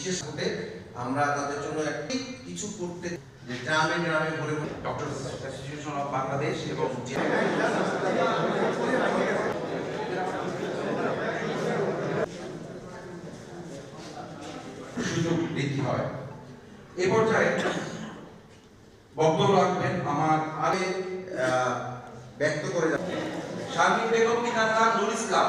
বিশেষ করে আমরা তাদের জন্য একটি কিছু করতে যে গ্রামে গ্রামে ঘুরে ডক্টর অ্যাসোসিয়েশন অফ বাংলাদেশ এবং সুযোগ বৃদ্ধি হয়। এ পর্যায়ে বক্তব্য রাখবেন আমার আগে ব্যক্ত করে শারমিন বেগম নাম? নুর ইসলাম।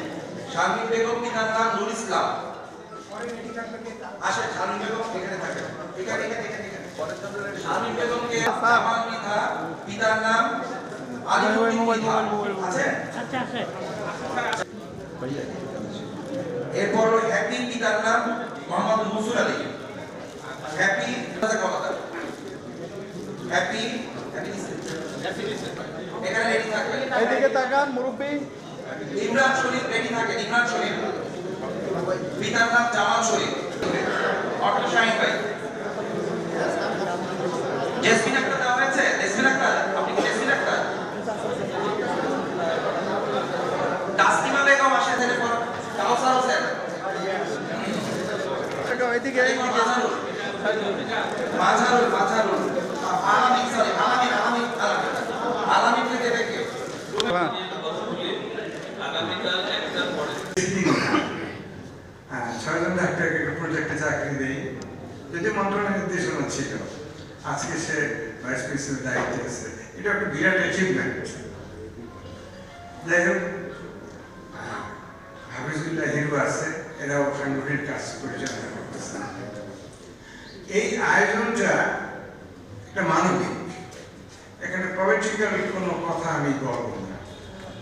শারমিন বেগম পিতার নাম? নুর ইসলাম। আসেন শারমিন বেগম এখানে থাকেন। এখানে এখানে এখানে। শারমিন বেগমকে জামাল মৃধা পিতার নাম আচ্ছা এরপর হ্যাপি পিতার নাম Mohammad Mansur Ali. Happy happy happy এখানে এদিকে তাকান মুরব্বী। ইমরান শরীফ থাকেন ইমরান শরীফ পিতার নাম জামাল শরীফ অটো শাহিন ভাই। জেসমিন আক্তার দেওয়া হয়েছে? জেসমিন আক্তার? আপনি কি জেসমিন আক্তার? তাসলিমা বেগম আসে থেকে পর। কাউসার হোসেন এদিকে মাঝারুল মাঝারুল আলামিন সরি আলামিন আলামিন আলামিন থেকে দেখে হ্যাঁ। হ্যাঁ ছয়জন ডাক্তারকে একটা প্রজেক্টে চাকরি দেই। যদি মন্ত্রণালয়ের নির্দেশনা ছিল, আজকে সে ভাইস প্রেসিডেন্ট দায়িত্বে আছে এটা একটা বিরাট অ্যাচিভমেন্ট যাই হোক, হাফিজুল্লাহ হিরু আছে, এরাও সাংগঠনিক কাজ পরিচালনা করতেছে। এই আয়োজনটা একটা মানবিক। এখানে পলিটিক্যাল কোনো কথা আমি বলব না।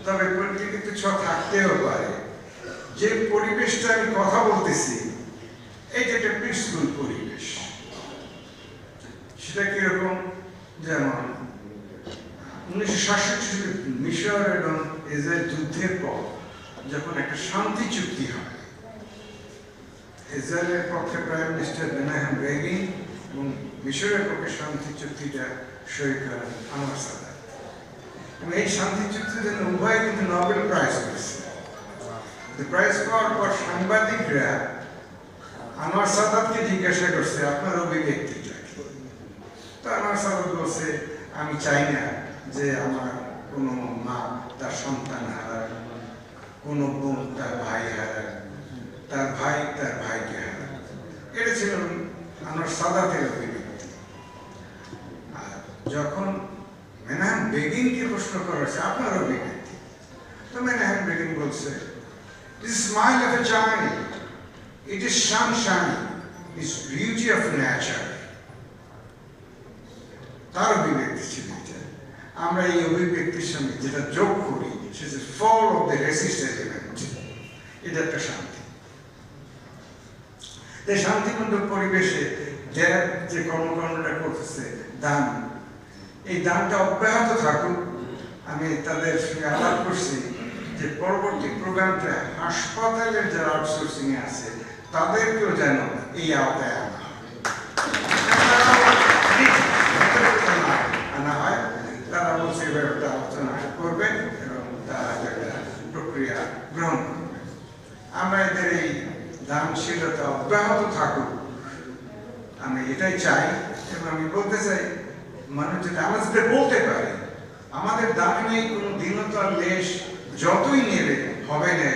তবে পলিটিক্যাল কিছু থাকতেও পারে। যে পরিবেশটা আমি কথা বলতেছি এইটা একটা পিসফুল পরিবেশ, সেটা কীরকম যেমন উনিশশো সাতষট্টি সালে মিশর এবং ইসরায়েল যুদ্ধের পর যখন একটা শান্তি চুক্তি হয়, ইসরায়েলের পক্ষে প্রাইম মিনিস্টার বেনাহাম বেগিন এবং মিশরের পক্ষে শান্তি চুক্তিটা সই করেন আনোয়ার সাদাত। এবং এই শান্তি চুক্তির জন্য উভয় কিন্তু নোবেল প্রাইজ পেয়েছে। প্রাইজ পাওয়ার পর সাংবাদিকরা আনোয়ার সাদাতকে জিজ্ঞাসা করছে আপনার অভিব্যক্তিটা কি?" তো আনোয়ার সাদাত বলছে আমি চাই না যে আমার কোনো মা তার সন্তান হারাক কোনো বোন তার ভাই হারাক তার ভাই তার ভাইকে হারাক। এটা ছিল আনোয়ার সাদাতের অভিব্যক্তি আর যখন মেনহাম বেগিনকে প্রশ্ন করা হয়েছে আপনার অভিব্যক্তি তো মেনহাম বেগিন বলছে The smile of a child, it is sunshine, it's beauty of nature. তার অভিব্যক্তি ছিল এটা আমরা এই অভিব্যক্তির সঙ্গে যেটা যোগ করি সেটা fall of the racist element এটা একটা শান্তি। এই শান্তিপূর্ণ পরিবেশে যারা যে কর্মকাণ্ডটা করতেছে দান। এই দানটা অব্যাহত থাকুক। আমি তাদের সঙ্গে আলাপ করছি যে পরবর্তী প্রোগ্রামটা হাসপাতালের যারা আউটসোর্সিং আছে তাদেরকেও যেন এই আওতায় আনা। আনা হয়। তারা বলছে একটা আলোচনা করবে এবং তারা একটা প্রক্রিয়া গ্রহণ করবে আমরা এদের এই দানশীলতা অব্যাহত থাকুক আমি এটাই চাই এবং আমি বলতে চাই, মানুষ যদি আমরা যাতে বলতে পারে, আমাদের দানে নেই, কোনো দীনতার লেশ যতই নেবে, হবে না